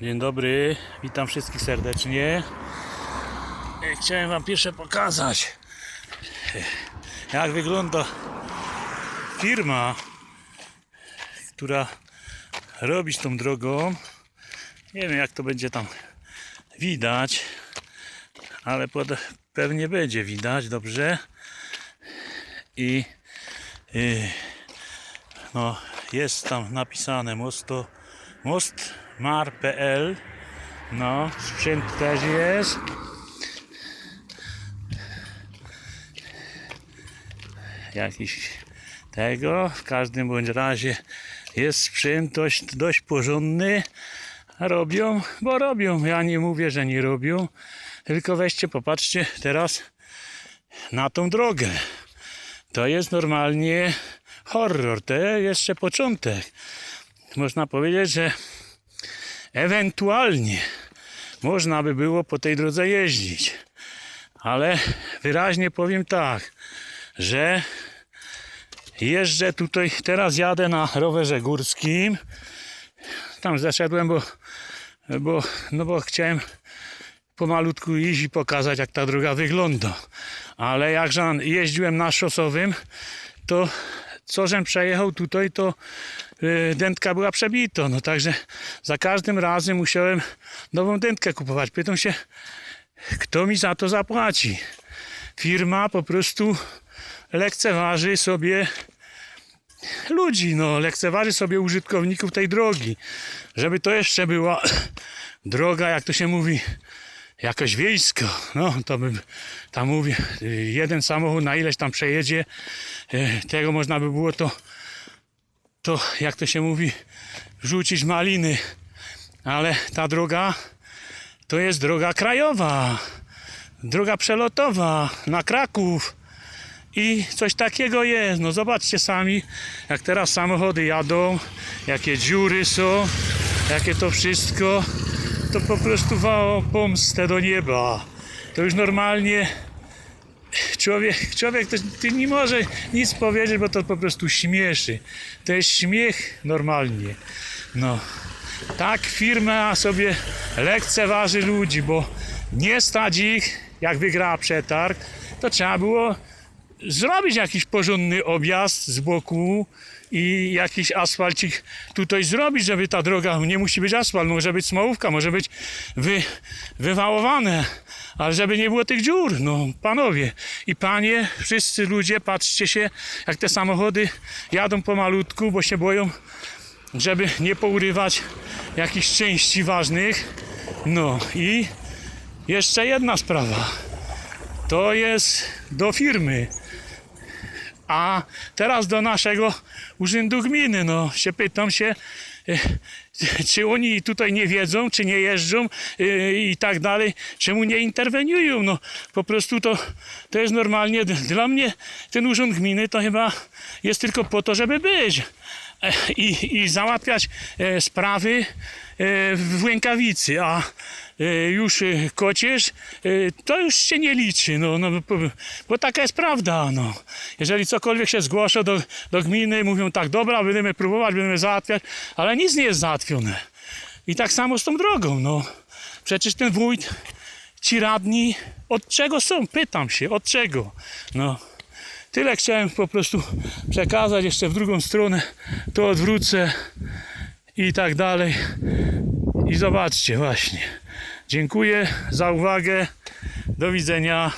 Dzień dobry, witam wszystkich serdecznie. E, Chciałem Wam pierwsze pokazać, e, jak wygląda firma, która robi tą drogą. Nie wiem, jak to będzie tam widać, ale pewnie będzie widać dobrze. I y, no, jest tam napisane mosto, mostmar.pl no, sprzęt też jest. Jakiś tego, w każdym bądź razie jest sprzęt dość, dość porządny. Robią, bo robią, ja nie mówię, że nie robią. Tylko weźcie, popatrzcie teraz na tą drogę. To jest normalnie horror. To jeszcze początek. Można powiedzieć, że ewentualnie można by było po tej drodze jeździć. Ale wyraźnie powiem tak, że jeżdżę tutaj, teraz jadę na rowerze górskim. Tam zeszedłem, bo, bo, no bo chciałem pomalutku iść i pokazać, jak ta droga wygląda. Ale jak jeździłem na szosowym, to co żem przejechał tutaj, to yy, dętka była przebita. No także za każdym razem musiałem nową dętkę kupować. Pytam się, kto mi za to zapłaci? Firma po prostu lekceważy sobie ludzi, no lekceważy sobie użytkowników tej drogi. Żeby to jeszcze była droga, jak to się mówi, jakoś wiejsko, no to bym tam mówię, jeden samochód na ileś tam przejedzie, y, tego można by było to, to jak to się mówi, rzucić maliny, ale ta droga to jest droga krajowa, droga przelotowa na Kraków. I coś takiego jest, no zobaczcie sami, jak teraz samochody jadą, jakie dziury są, jakie to wszystko, to po prostu woła pomstę do nieba. To już normalnie człowiek, człowiek to, nie może nic powiedzieć, bo to po prostu śmieszy. To jest śmiech normalnie. No. Tak firma sobie lekceważy ludzi, bo nie stać ich, jak wygrała przetarg, to trzeba było zrobić jakiś porządny objazd z boku i jakiś asfalcik tutaj zrobić, żeby ta droga, nie musi być asfalt, może być smołówka, może być wy, wywałowane, ale żeby nie było tych dziur, no panowie i panie, wszyscy ludzie, patrzcie się, jak te samochody jadą pomalutku, bo się boją, żeby nie pourywać jakichś części ważnych, no i jeszcze jedna sprawa, to jest do firmy, a teraz do naszego urzędu gminy, no się pytam się, e, czy oni tutaj nie wiedzą, czy nie jeżdżą e, i tak dalej, czemu nie interweniują, no po prostu to, to jest normalnie, dla mnie ten urząd gminy to chyba jest tylko po to, żeby być i, i załatwiać e, sprawy e, w Łękawicy, a e, już kocież, e, to już się nie liczy, no, no, bo, bo taka jest prawda, no. Jeżeli cokolwiek się zgłasza do, do gminy, mówią tak, dobra, będziemy próbować, będziemy załatwiać, ale nic nie jest załatwione. I tak samo z tą drogą, no. Przecież ten wójt, ci radni, od czego są? Pytam się, od czego? No. Tyle chciałem po prostu przekazać, jeszcze w drugą stronę to odwrócę i tak dalej. I zobaczcie właśnie. Dziękuję za uwagę. Do widzenia.